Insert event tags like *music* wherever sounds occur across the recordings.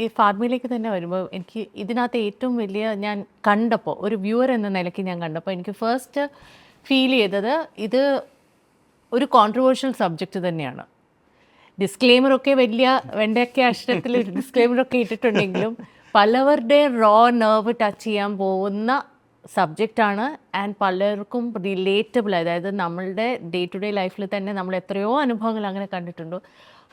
ഈ ഫാർമിലേക്ക് തന്നെ വരുമ്പോൾ എനിക്ക് ഇതിനകത്ത് ഏറ്റവും വലിയ ഞാൻ കണ്ടപ്പോൾ ഒരു വ്യൂവർ എന്ന നിലയ്ക്ക് ഞാൻ കണ്ടപ്പോൾ എനിക്ക് ഫസ്റ്റ് ഫീൽ ചെയ്തത് ഇത് ഒരു കോൺട്രവേഴ്ഷ്യൽ സബ്ജക്റ്റ് തന്നെയാണ്. ഡിസ്ക്ലെയിമറൊക്കെ വലിയ വെണ്ടയ്ക്ക അക്ഷരത്തിൽ ഡിസ്ക്ലെയിമറൊക്കെ ഇട്ടിട്ടുണ്ടെങ്കിലും പലവരുടെ റോ നെർവ് ടച്ച് ചെയ്യാൻ പോകുന്ന സബ്ജക്റ്റാണ് ആൻഡ് പലർക്കും റിലേറ്റബിൾ അതായത് നമ്മളുടെ ഡേ ടു ഡേ ലൈഫിൽ തന്നെ നമ്മൾ എത്രയോ അനുഭവങ്ങൾ അങ്ങനെ കണ്ടിട്ടുണ്ടോ.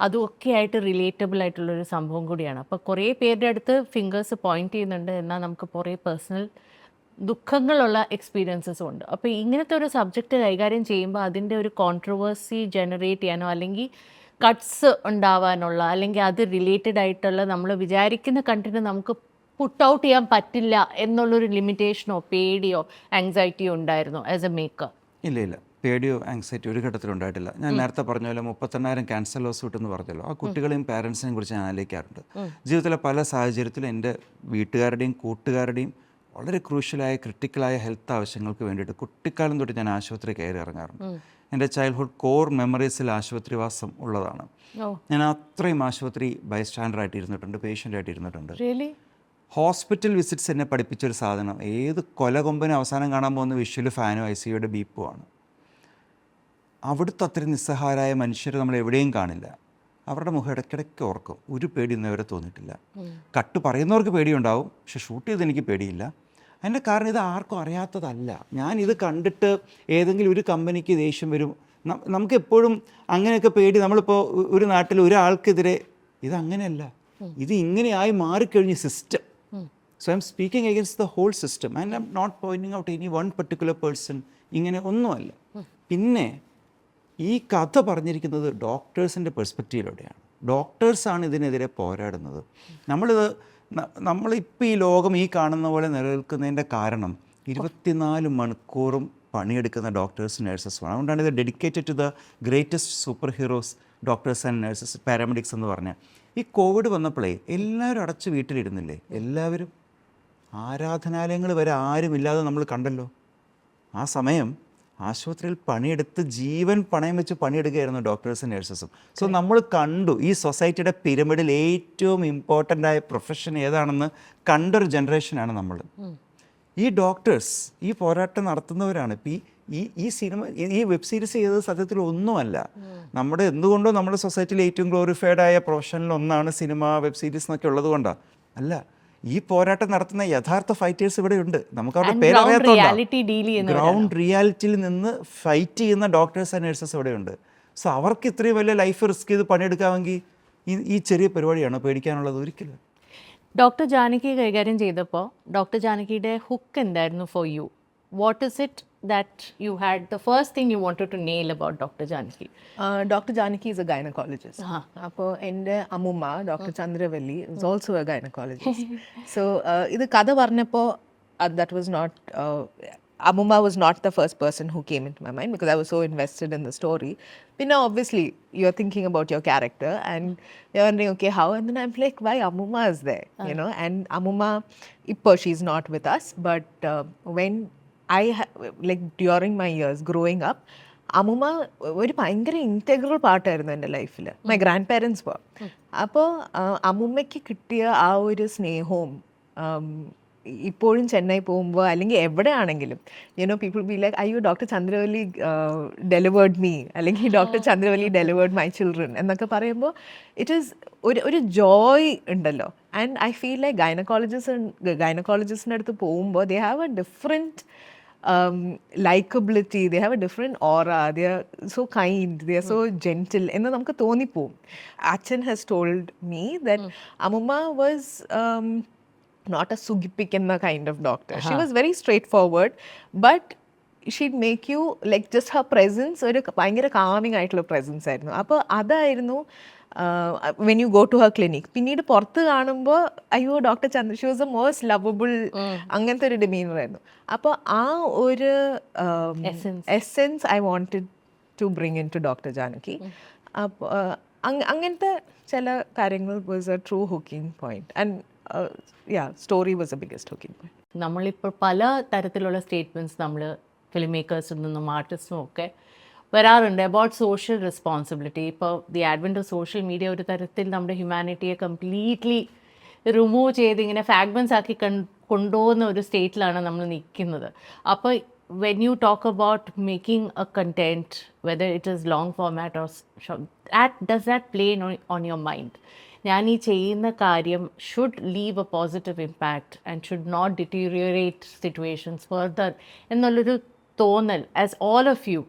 അതൊക്കെ ആയിട്ട് റിലേറ്റബിൾ ആയിട്ടുള്ളൊരു സംഭവം കൂടിയാണ്. അപ്പോൾ കുറേ പേരുടെ അടുത്ത് ഫിംഗേഴ്സ് പോയിന്റ് ചെയ്യുന്നുണ്ട് എന്നാൽ നമുക്ക് കുറേ പേഴ്സണൽ ദുഃഖങ്ങളുള്ള എക്സ്പീരിയൻസസും ഉണ്ട്. അപ്പോൾ ഇങ്ങനത്തെ ഒരു സബ്ജക്റ്റ് കൈകാര്യം ചെയ്യുമ്പോൾ അതിന്റെ ഒരു കോൺട്രവേഴ്സി ജനറേറ്റ് ചെയ്യാനോ അല്ലെങ്കിൽ കട്ട്സ് ഉണ്ടാവാനുള്ള അല്ലെങ്കിൽ അത് റിലേറ്റഡ് ആയിട്ടുള്ള നമ്മൾ വിചാരിക്കുന്ന കണ്ടന്റ് നമുക്ക് പുട്ട് ഔട്ട് ചെയ്യാൻ പറ്റില്ല എന്നുള്ളൊരു ലിമിറ്റേഷനോ പേടിയോ ആങ്സൈറ്റിയോ ഉണ്ടായിരുന്നോ ആസ് എ മേക്കർ ഇല്ല ഇല്ല. പേടിയോ ആങ്സൈറ്റിയോ ഒരു ഘട്ടത്തിലും ഉണ്ടായിട്ടില്ല. ഞാൻ നേരത്തെ പറഞ്ഞ പോലെ മുപ്പത്തെണ്ണായിരം ക്യാൻസർ ലോസ് കിട്ടുമെന്ന് പറഞ്ഞല്ലോ. ആ കുട്ടികളെയും പാരൻസിനെയും കുറിച്ച് ഞാൻ ആലോചിക്കാറുണ്ട്. ജീവിതത്തിലെ പല സാഹചര്യത്തിലും എന്റെ വീട്ടുകാരുടെയും കൂട്ടുകാരുടെയും വളരെ ക്രൂഷ്യലായ ക്രിട്ടിക്കലായ ഹെൽത്ത് ആവശ്യങ്ങൾക്ക് വേണ്ടിയിട്ട് കുട്ടിക്കാലം തൊട്ട് ഞാൻ ആശുപത്രി കയറി ഇറങ്ങാറുണ്ട്. എന്റെ ചൈൽഡ്ഹുഡ് കോർ മെമ്മറീസിൽ ആശുപത്രിവാസം ഉള്ളതാണ്. ഞാൻ അത്രയും ആശുപത്രി ബൈസ്റ്റാൻഡറായിട്ട് ഇരുന്നിട്ടുണ്ട് പേഷ്യന്റായിട്ട് ഇരുന്നിട്ടുണ്ട്. ഹോസ്പിറ്റൽ വിസിറ്റ്സ് എന്നെ പഠിപ്പിച്ചൊരു സാധനം. ഏത് കൊലകൊമ്പനും അവസാനം കാണാൻ പോകുന്ന വിഷ്വൽ ഫാനും ഐ സിയുടെ ബീപ്പുമാണ്. അവിടുത്തെ അത്രയും നിസ്സഹാരായ മനുഷ്യർ നമ്മൾ എവിടെയും കാണില്ല. അവരുടെ മുഖം ഇടയ്ക്കിടയ്ക്ക് ഓർക്കും. ഒരു പേടി ഇന്നവരെ തോന്നിയിട്ടില്ല. കട്ട് പറയുന്നവർക്ക് പേടിയുണ്ടാവും. പക്ഷെ ഷൂട്ട് ചെയ്ത് എനിക്ക് പേടിയില്ല. അതിന്റെ കാരണം ഇത് ആർക്കും അറിയാത്തതല്ല. ഞാൻ ഇത് കണ്ടിട്ട് ഏതെങ്കിലും ഒരു കമ്പനിക്ക് ദേഷ്യം വരും. നമുക്ക് എപ്പോഴും അങ്ങനെയൊക്കെ പേടി നമ്മളിപ്പോൾ ഒരു നാട്ടിൽ ഒരാൾക്കെതിരെ. ഇതങ്ങനെയല്ല. ഇത് ഇങ്ങനെയായി മാറിക്കഴിഞ്ഞ system. So I'm speaking against the whole system and I'm not pointing out any one particular person ഇങ്ങനെ ഒന്നുമല്ല. പിന്നെ ഈ കഥ പറഞ്ഞിരിക്കുന്നത് ഡോക്ടേഴ്സിന്റെ പെർസ്പെക്റ്റീവിലൂടെയാണ് ഡോക്ടേഴ്സാണ് ഇതിനെതിരെ പോരാടുന്നത്. നമ്മളിത് നമ്മളിപ്പോൾ ഈ ലോകം ഈ കാണുന്ന പോലെ നിലനിൽക്കുന്നതിന്റെ കാരണം ഇരുപത്തിനാല് മണിക്കൂറും പണിയെടുക്കുന്ന ഡോക്ടേഴ്സ് നേഴ്സസുമാണ് അതുകൊണ്ടാണ് ഇത് dedicated to the greatest super heroes doctors and nurses paramedics എന്ന് പറഞ്ഞാൽ ഈ കോവിഡ് വന്നപ്പോഴേ എല്ലാവരും അടച്ച് വീട്ടിലിരുന്നില്ലേ? എല്ലാവരും ആരാധനാലയങ്ങൾ വരെ ആരുമില്ലാതെ നമ്മൾ കണ്ടല്ലോ. ആ സമയം ആശുപത്രിയിൽ പണിയെടുത്ത് ജീവൻ പണയം വെച്ച് പണിയെടുക്കുകയായിരുന്നു ഡോക്ടേഴ്സും നേഴ്സസും. സോ നമ്മൾ കണ്ടു ഈ സൊസൈറ്റിയുടെ പിരമിഡിൽ ഏറ്റവും ഇമ്പോർട്ടന്റ് ആയ പ്രൊഫഷൻ ഏതാണെന്ന് കണ്ടൊരു ജനറേഷനാണ് നമ്മൾ. ഈ ഡോക്ടേഴ്സ് ഈ പോരാട്ടം നടത്തുന്നവരാണ്. ഇപ്പം ഈ ഈ സിനിമ ഈ വെബ് സീരീസ് ചെയ്തത് സത്യത്തിൽ ഒന്നുമല്ല. നമ്മുടെ എന്തുകൊണ്ടോ നമ്മുടെ സൊസൈറ്റിയിൽ ഏറ്റവും ഗ്ലോറിഫൈഡ് ആയ പ്രൊഫഷനിൽ ഒന്നാണ് സിനിമ വെബ് സീരീസ് എന്നൊക്കെ ഉള്ളത് കൊണ്ടാണ് അല്ല ഈ പോരാട്ടം നടത്തുന്ന യഥാർത്ഥ ഫൈറ്റേഴ്സ് ഇവിടെ ഉണ്ട് നമുക്ക് അവരുടെ And പേര് ground അറിയാത്തതുകൊണ്ടാ. reality deal ചെയ്യുന്നവരാണ്. ഗ്രൗണ്ട് റിയാലിറ്റിയിൽ നിന്ന് ഫൈറ്റ് ചെയ്യുന്ന ഡോക്ടേഴ്സ് ആൻഡ് നഴ്സസ് ഇവിടെ ഉണ്ട് സോ അവർക്ക് ഇത്രയും വലിയ ലൈഫ് റിസ്ക് ചെയ്ത് പണിയെടുക്കാമെങ്കിൽ ഈ ഈ ചെറിയ പരിപാടിയാണ് പേടിക്കാനുള്ളത് ഒരിക്കലും ഡോക്ടർ ജാനകി കൈകാര്യം ചെയ്തപ്പോൾ ഡോക്ടർ ജാനകിയുടെ ഹുക്ക് എന്തായിരുന്നു for you what is it that you had, the first thing you wanted to nail about Dr. Janaki? Uh, Dr. Janaki is a gynecologist. And Amuma, Dr. Chandravelli, is uh-huh. also a gynecologist. *laughs* so, uh, kada uh, that was not, uh, Amuma was not the first person who came into my mind because I was so invested in the story. But now, obviously, you're thinking about your character and uh-huh. you're wondering, okay, how? And then I'm like, why Amuma is there? Uh-huh. You know, and Amuma, she she's not with us, but uh, when I like during my years growing up അമ്മുമ്മ ഒരു ഭയങ്കര integral പാർട്ടായിരുന്നു എന്റെ ലൈഫിൽ my grandparents പോ അപ്പോൾ അമ്മുമ്മയ്ക്ക് കിട്ടിയ ആ ഒരു സ്നേഹവും ഇപ്പോഴും ചെന്നൈ പോകുമ്പോൾ അല്ലെങ്കിൽ എവിടെയാണെങ്കിലും you know people be like അയ്യോ ഡോക്ടർ ചന്ദ്രവല്ലി ഡെലിവേർഡ് മീ അല്ലെങ്കിൽ doctor Chandravalli delivered my children എന്നൊക്കെ പറയുമ്പോൾ ഇറ്റ് ഈസ് ഒരു ഒരു ജോയ് ഉണ്ടല്ലോ. And I feel like gynaecologist ഗൈനക്കോളജിസ്റ്റിന്റെ അടുത്ത് പോകുമ്പോൾ they have a different um, likability, they have a different aura, they are so kind, they are so gentle. എന്ന് നമുക്ക് തോന്നിപ്പോവും. അച്ഛൻ ഹാസ് ടോൾഡ് മീ ദറ്റ് അമ്മുമ്മ was not a സുഖിപ്പിക്കുന്ന kind of doctor she was very straightforward but she'd make you like just her presence ഒരു ഭയങ്കര calming ആയിട്ടുള്ള presence ആയിരുന്നു. അപ്പോൾ അതായിരുന്നു when you go to her clinic പിന്നീട് പുറത്ത് കാണുമ്പോൾ അയ്യോ doctor Chandra she was a most lovable അങ്ങനത്തെ ഒരു ഡിമീനർ ആയിരുന്നു. അപ്പോൾ ആ ഒരു Essence. Essence I wanted to bring in to doctor Janaki അപ്പോൾ അങ്ങനത്തെ ചില കാര്യങ്ങൾ was a true hooking point and yeah story was a biggest hooking point നമ്മളിപ്പോൾ പല തരത്തിലുള്ള സ്റ്റേറ്റ്മെന്റ്സ് നമ്മൾ ഫിലിം മേക്കേഴ്സിൽ നിന്നും ആർട്ടിസ്റ്റും ഒക്കെ വരാറുണ്ട് അബൌട്ട് സോഷ്യൽ റെസ്പോൺസിബിലിറ്റി ഇപ്പോൾ the advent of social media ഒരു തരത്തിൽ നമ്മുടെ ഹ്യൂമാനിറ്റിയെ കംപ്ലീറ്റ്ലി റിമൂവ് ചെയ്ത് ഇങ്ങനെ ഫ്രാഗ്മെൻസ് ആക്കി കൺ കൊണ്ടുപോകുന്ന ഒരു സ്റ്റേറ്റിലാണ് നമ്മൾ നിൽക്കുന്നത്. അപ്പോൾ when you talk about making a content whether it is long format or that does that play on your mind ഞാൻ ഈ ചെയ്യുന്ന കാര്യം should leave a positive impact and should not deteriorate situations further എന്നുള്ളൊരു തോന്നൽ as all of you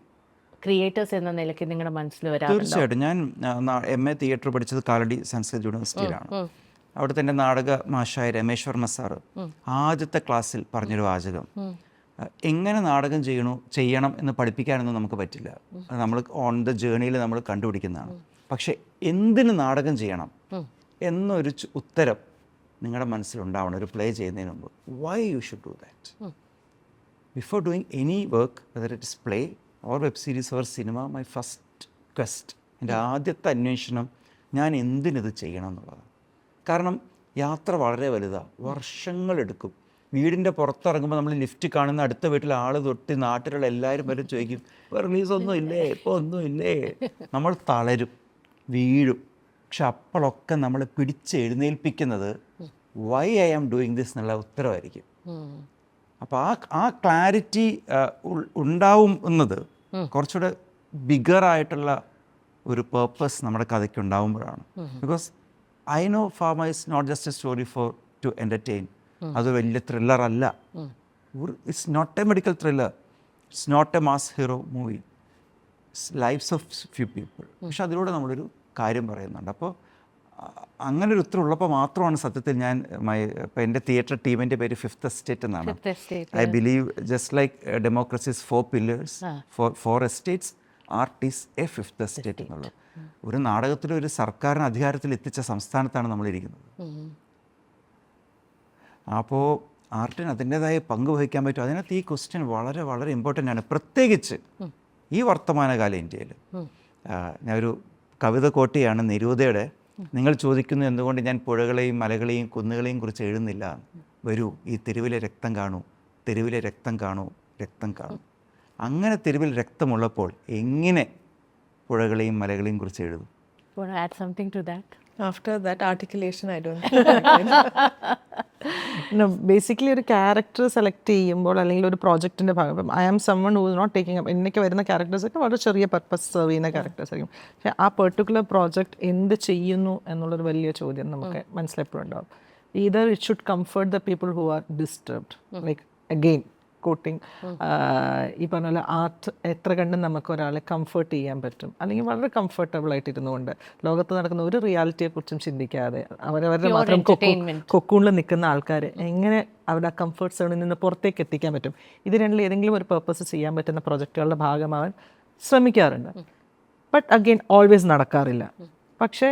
creators എന്ന നിലയ്ക്ക് നിങ്ങളുടെ മനസ്സിൽ വരാറുണ്ടോ? തീർച്ചയായിട്ടും. ഞാൻ എം എ തിയേറ്റർ പഠിച്ചത് കാലടി സംസ്കൃത യൂണിവേഴ്സിറ്റിയിലാണ്. അവിടുത്തെ എന്റെ നാടക മാഷായ രമേശ് വർമ്മ സാറ് ആദ്യത്തെ ക്ലാസ്സിൽ പറഞ്ഞൊരു വാചകം. എങ്ങനെ നാടകം ചെയ്യണോ ചെയ്യണം എന്ന് പഠിപ്പിക്കാനൊന്നും നമുക്ക് പറ്റില്ല. നമ്മൾ ഓൺ ദ ജേണിയിൽ നമ്മൾ കണ്ടുപിടിക്കുന്നതാണ്. പക്ഷേ എന്തിന് നാടകം ചെയ്യണം എന്നൊരു ഉത്തരം നിങ്ങളുടെ മനസ്സിലുണ്ടാവണം ഒരു പ്ലേ ചെയ്യുന്നതിന് മുമ്പ്. Why you should do that before doing any work whether it is play or web series or cinema my first quest എന്റെ ആദ്യത്തെ അന്വേഷണം ഞാൻ എന്തിനിത് ചെയ്യണം എന്നുള്ളതാണ് കാരണം യാത്ര വളരെ വലുതാണ് വർഷങ്ങളെടുക്കും വീടിന്റെ പുറത്തിറങ്ങുമ്പോൾ നമ്മൾ ലിഫ്റ്റ് കാണുന്ന അടുത്ത വീട്ടിലെ ആൾ തൊട്ട് നാട്ടിലുള്ള എല്ലാവരും വരെ ചോദിക്കും റിലീസ് ഒന്നും ഇല്ലേ? ഇപ്പോൾ ഒന്നും ഇല്ലേ? *laughs* നമ്മൾ തളരും വീഴും. പക്ഷെ അപ്പോഴൊക്കെ നമ്മൾ പിടിച്ചെഴുന്നേൽപ്പിക്കുന്നത് why I am doing this എന്നുള്ള ഉത്തരവായിരിക്കും. അപ്പോൾ ആ ആ ക്ലാരിറ്റി ഉണ്ടാവും എന്നത് കുറച്ചുകൂടെ ബിഗർ ആയിട്ടുള്ള ഒരു പേർപ്പസ് നമ്മുടെ കഥയ്ക്ക് ഉണ്ടാവുമ്പോഴാണ് because I know Pharma is not just a story for to entertain അത് വലിയ ത്രില്ലർ അല്ല. It's not a medical thriller it's not a mass hero movie lives of few people പക്ഷെ അതിലൂടെ നമ്മളൊരു കാര്യം പറയുന്നുണ്ട്. അപ്പോൾ അങ്ങനെ ഒരു ഉത്തരം ഉള്ളപ്പോൾ മാത്രമാണ് സത്യത്തിൽ ഞാൻ മൈ ഇപ്പോൾ എന്റെ തിയേറ്റർ ടീമിന്റെ പേര് ഫിഫ്ത്ത് എസ്റ്റേറ്റ് എന്നാണ്. I believe just like democracies four pillars four four estates art is a fifth estate എന്നുള്ളത്. ഒരു നാടകത്തിൽ ഒരു സർക്കാരിന് അധികാരത്തിൽ എത്തിച്ച സംസ്ഥാനത്താണ് നമ്മളിരിക്കുന്നത് അപ്പോൾ ആർട്ടിന് അതിന്റെതായ പങ്ക് വഹിക്കാൻ പറ്റും. അതിനകത്ത് ഈ ക്വസ്റ്റ്യൻ വളരെ വളരെ ഇമ്പോർട്ടന്റ് ആണ്. പ്രത്യേകിച്ച് ഈ വർത്തമാനകാല ഇന്ത്യയിൽ. ഞാനൊരു കവിത കോട്ടിയാണ് നിരൂതയുടെ നിങ്ങൾ ചോദിക്കുന്നു എന്തുകൊണ്ട് ഞാൻ പുഴകളെയും മലകളെയും കുന്നുകളെയും കുറിച്ച് എഴുതുന്നില്ല? വരൂ ഈ തെരുവിലെ രക്തം കാണൂ തെരുവിലെ രക്തം കാണൂ രക്തം കാണൂ. അങ്ങനെ തെരുവിൽ രക്തമുള്ളപ്പോൾ എങ്ങനെ പുഴകളെയും മലകളെയും കുറിച്ച് എഴുതും? Add something to that After that articulation, I don't *laughs* basically ഒരു ക്യാരക്ടർ സെലക്ട് ചെയ്യുമ്പോൾ അല്ലെങ്കിൽ ഒരു പ്രോജക്റ്റിന്റെ ഭാഗം ഇപ്പം I am summon who not taking up എന്നൊക്കെ വരുന്ന ക്യാരക്ടേഴ്സൊക്കെ വളരെ ചെറിയ പർപ്പസ് സെർവ് ചെയ്യുന്ന ക്യാരക്ടേഴ്സ് ആയിരിക്കും. പക്ഷേ ആ പെർട്ടിക്കുലർ പ്രോജക്റ്റ് എന്ത് ചെയ്യുന്നു എന്നുള്ളൊരു വലിയ ചോദ്യം നമുക്ക് മനസ്സിലെപ്പോഴും ഉണ്ടാവും. Either it should comfort the people who are disturbed like again quoting ഈ പറഞ്ഞ പോലെ ആർട്ട് എത്ര കണ്ടും നമുക്ക് ഒരാളെ കംഫർട്ട് ചെയ്യാൻ പറ്റും? അല്ലെങ്കിൽ വളരെ കംഫർട്ടബിൾ ആയിട്ട് ഇരുന്നുകൊണ്ട് ലോകത്ത് നടക്കുന്ന ഒരു റിയാലിറ്റിയെക്കുറിച്ചും ചിന്തിക്കാതെ അവരവരുടെ മാത്രം കൊക്കൂണിൽ നിൽക്കുന്ന ആൾക്കാർ എങ്ങനെ അവരുടെ ആ കംഫർട്ട് സോണിൽ നിന്ന് പുറത്തേക്ക് എത്തിക്കാൻ പറ്റും? ഇത് രണ്ടിൽ ഏതെങ്കിലും ഒരു പർപ്പസ് ചെയ്യാൻ പറ്റുന്ന പ്രൊജക്റ്റുകളുടെ ഭാഗമാവാൻ ശ്രമിക്കാറുണ്ട്. ബട്ട് അഗെയിൻ ഓൾവേസ് നടക്കാറില്ല. പക്ഷേ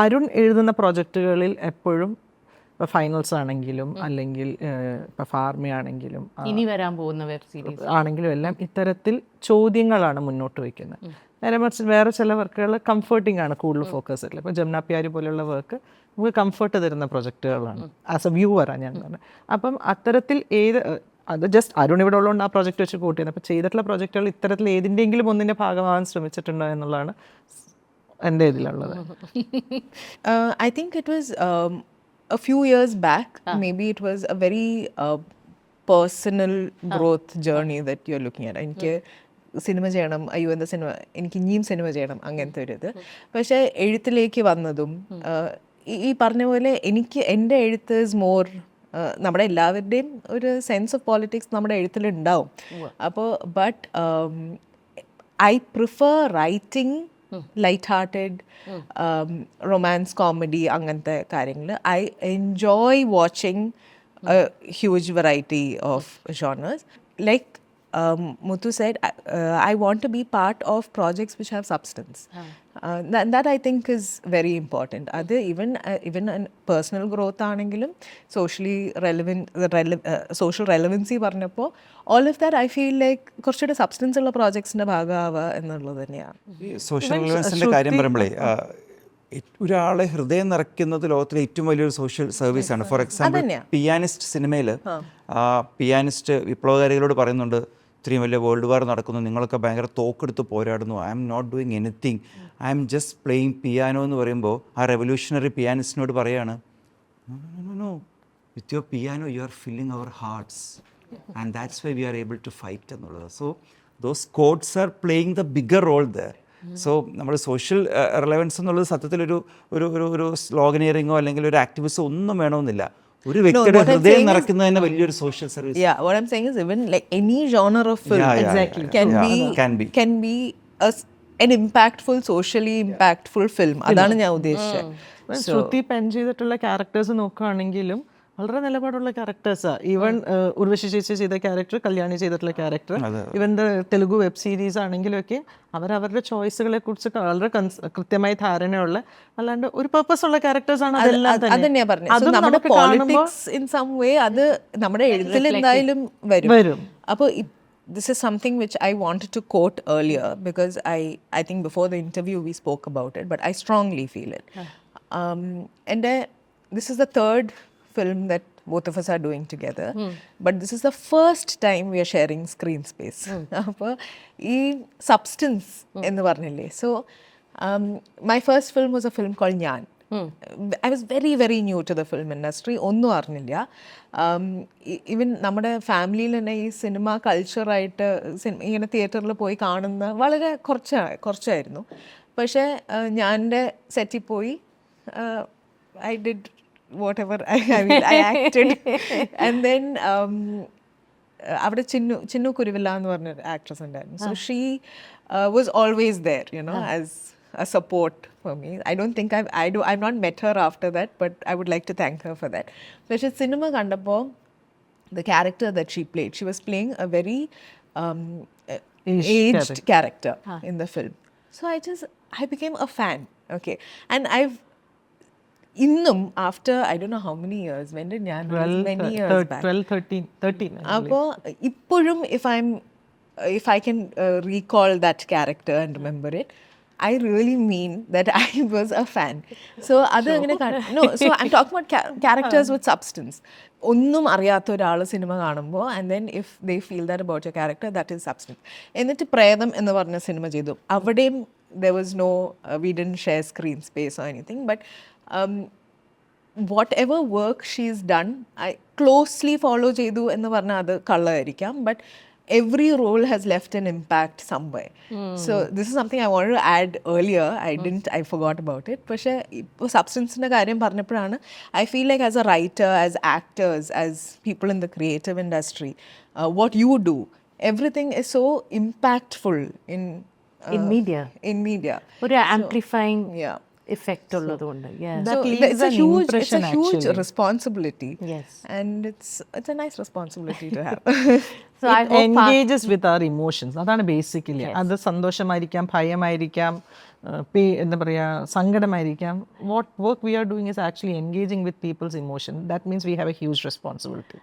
അരുൺ എഴുതുന്ന പ്രോജക്റ്റുകളിൽ എപ്പോഴും ഇപ്പോൾ ഫൈനൽസ് ആണെങ്കിലും അല്ലെങ്കിൽ ഇപ്പോൾ ഫാർമി ആണെങ്കിലും ഇനി വരാൻ പോകുന്ന വെബ് സീരീസ്. ആണെങ്കിലും എല്ലാം ഇത്തരത്തിൽ ചോദ്യങ്ങളാണ് മുന്നോട്ട് വയ്ക്കുന്നത്. നേരെ മറിച്ച് വേറെ ചില വർക്കുകൾ കംഫർട്ടിംഗ് ആണ് കൂടുതൽ ഫോക്കസ് ഉള്ളത് ഇപ്പോൾ ജംനാപ്യാരി പോലെയുള്ള വർക്ക് നമുക്ക് കംഫർട്ട് തരുന്ന പ്രൊജക്റ്റുകളാണ് ആസ് എ വ്യൂ വ്യൂവറാണ് ഞാൻ പറഞ്ഞത്. അപ്പം അത്തരത്തിൽ ഏത് അത് ജസ്റ്റ് അരുൺ ഇവിടെ ഉള്ളതുകൊണ്ട് ആ പ്രോജക്റ്റ് വെച്ച് കൂട്ടിയത് അപ്പോൾ ചെയ്തിട്ടുള്ള പ്രൊജക്റ്റുകൾ ഇത്തരത്തിൽ ഏതിന്റെങ്കിലും ഒന്നിന്റെ ഭാഗമാകാൻ ശ്രമിച്ചിട്ടുണ്ടോ എന്നുള്ളതാണ് എന്റെ ഇതിലുള്ളത്. I think it was a few years back. Maybe it was a very uh, personal growth journey that you are looking at. എനിക്ക് സിനിമ ചെയ്യണം അയ്യോ എന്താ സിനിമ എനിക്ക് ഇനിയും സിനിമ ചെയ്യണം അങ്ങനത്തെ ഒരു ഇത്. പക്ഷേ എഴുത്തിലേക്ക് വന്നതും ഈ- ഈ പറഞ്ഞ പോലെ എനിക്ക് എന്റെ എഴുത്ത് ഇസ് മോർ നമ്മുടെ എല്ലാവരുടെയും ഒരു സെൻസ് ഓഫ് പോളിറ്റിക്സ് നമ്മുടെ എഴുത്തിലുണ്ടാവും. അപ്പോൾ but I prefer writing light hearted romance comedy അങ്ങനത്തെ കാര്യങ്ങൾ I enjoy watching huge variety of genres like Muthu said, I- uh, I want to be part of projects which have substance. Uh, that, that I think is very important. അത് even uh, even an personal growth ആണെങ്കിലും socially relevant rele- uh, social relevancy പറഞ്ഞപ്പോൾ all of that I feel like കുറച്ചുകൂടെ substance ഉള്ള പ്രോജക്ട്സിന്റെ ഭാഗമാവുക എന്നുള്ളത് തന്നെയാണ് social റിലവൻസിന്റെ കാര്യം പറയുമ്പോഴേ ഒരാളെ ഹൃദയം നിറയ്ക്കുന്നത് ലോകത്തിലെ ഏറ്റവും വലിയൊരു സോഷ്യൽ സർവീസാണ് ഫോർ എക്സാമ്പിൾ. പിയാനിസ്റ്റ് സിനിമയിൽ പിയാനിസ്റ്റ് വിപ്ലവകാരികളോട് പറയുന്നുണ്ട് ഇത്രയും വലിയ വേൾഡ് വാർ നടക്കുന്നു നിങ്ങളൊക്കെ ഭയങ്കര തോക്കെടുത്ത് പോരാടുന്നു. I'm not doing anything I'm just playing piano എന്ന് പറയുമ്പോൾ ആ റെവല്യൂഷണറി പിയാനിസ്റ്റിനോട് പറയാണ് with your piano you are filling our piano, and that's why we are able to fight എന്നുള്ളത്. So those chords are playing the bigger role there so നമ്മൾ social relevance എന്നുള്ളത് സത്യത്തിൽ ഒരു ഒരു ഒരു സ്ലോഗനിയറിങ്ങോ അല്ലെങ്കിൽ ഒരു ആക്ടിവിസോ ഒന്നും വേണമെന്നില്ല. ഒരു വ്യക്തിയുടെ ഹൃദയം saying തന്നെ വലിയൊരു social service Yeah, what I'm saying is even like any genre of film Yeah, yeah, Exactly. can yeah. be Can be. can be a s an impactful, socially impactful film. അതാണ് ഞാൻ ഉദ്ദേശിച്ചത്. Shruti pen ചെയ്തിട്ടുള്ള characters നോക്കുകയാണെങ്കിലും വളരെ നിലപാടുള്ള ക്യാരക്ടേഴ്സാണ് even Urvashi ചേച്ചി ചെയ്ത character Kalyani ചെയ്തിട്ടുള്ള character ഇവൻ തെലുഗു വെബ് സീരീസ് ആണെങ്കിലൊക്കെ അവരവരുടെ ചോയ്സുകളെ കുറിച്ച് വളരെ കൃത്യമായി ധാരണയുള്ള അല്ലാണ്ട് ഒരു പർപ്പസ് ഉള്ള ക്യാരക്ടേഴ്സ് ആണ് അതെല്ലാം പറഞ്ഞത്. നമ്മുടെ പോളിറ്റിക്സ് ഇൻ സം വേ അത് നമ്മുടെ എഴുത്തിൽ എന്തായാലും വരും. വരും. അപ്പോൾ this is something which I wanted to quote earlier because I I think before the interview we spoke about it, but I strongly feel it. Um, and uh, this is the third film that both of us are doing together, but this is the first time we are sharing screen space. *laughs* അപ്പോൾ ഈ substance എന്ന് പറഞ്ഞില്ലേ? So my first film was a film call ഞാൻ I was very very new to the film industry ഒന്നും അറിഞ്ഞില്ല. Even നമ്മുടെ ഫാമിലിയിൽ തന്നെ ഈ സിനിമ കൾച്ചറായിട്ട് ഇങ്ങനെ തിയേറ്ററിൽ പോയി കാണുന്ന വളരെ കുറച്ച് കുറച്ചായിരുന്നു. പക്ഷേ ഞാൻ സെറ്റിൽ പോയി I did what I I mean I acted and then അവിടെ ചിന്നു ചിന്നു കുരുവില്ല എന്ന് പറഞ്ഞൊരു ആക്ട്രസ് ഉണ്ടായിരുന്നു so she was always there you know as a support for me. I don't think I've I do I've not met her after that, but I would like to thank her for that. പക്ഷേ cinema കണ്ടപ്പോൾ the character that she played, she was playing a very um, Aged aged character in the film. So I just I became a fan. Okay, and I've ഇന്നും after I Dr know how many years went ഞാൻ many years അപ്പോൾ ഇപ്പോഴും if I am if I can recall that character and remember it I really mean that I was a fan so അത് അങ്ങനെ no so I talk about characters with substance ഒന്നും അറിയാത്ത ഒരാൾ cinema കാണുമ്പോൾ and then if they feel that about a character that is substance എന്നിട്ട് പ്രേതം എന്ന് പറഞ്ഞ cinema ചെയ്തു. അവിടെയും there was no we done share screen space or anything but whatever work she's done I closely follow ചെയ്തു എന്ന് പറഞ്ഞാൽ അത് കള്ളമായിരിക്കാം but every role has left an impact someway so this is something I want to add earlier I didn't I forgot about it പക്ഷേ ഇപ്പോൾ സബ്സ്റ്റൻസിന്റെ കാര്യം പറഞ്ഞപ്പോഴാണ് I feel like as a writer as actors as people in the creative industry what you do everything is so impactful in in media in media ഒരു amplifying yeah. Effect ഉള്ളതുകൊണ്ട്. Yes. so leaves it's a an huge it's impression, a huge actually. responsibility. Yes. and it's it's a nice responsibility to have. *laughs* So I hope engages with our emotions അതാണ് basically അത് സന്തോഷമായിരിക്കാം ഭയമായിരിക്കാം പേ എന്താ പറയുക സങ്കടമായിരിക്കാം. What work we are doing is actually engaging with people's emotion that means we have a huge responsibility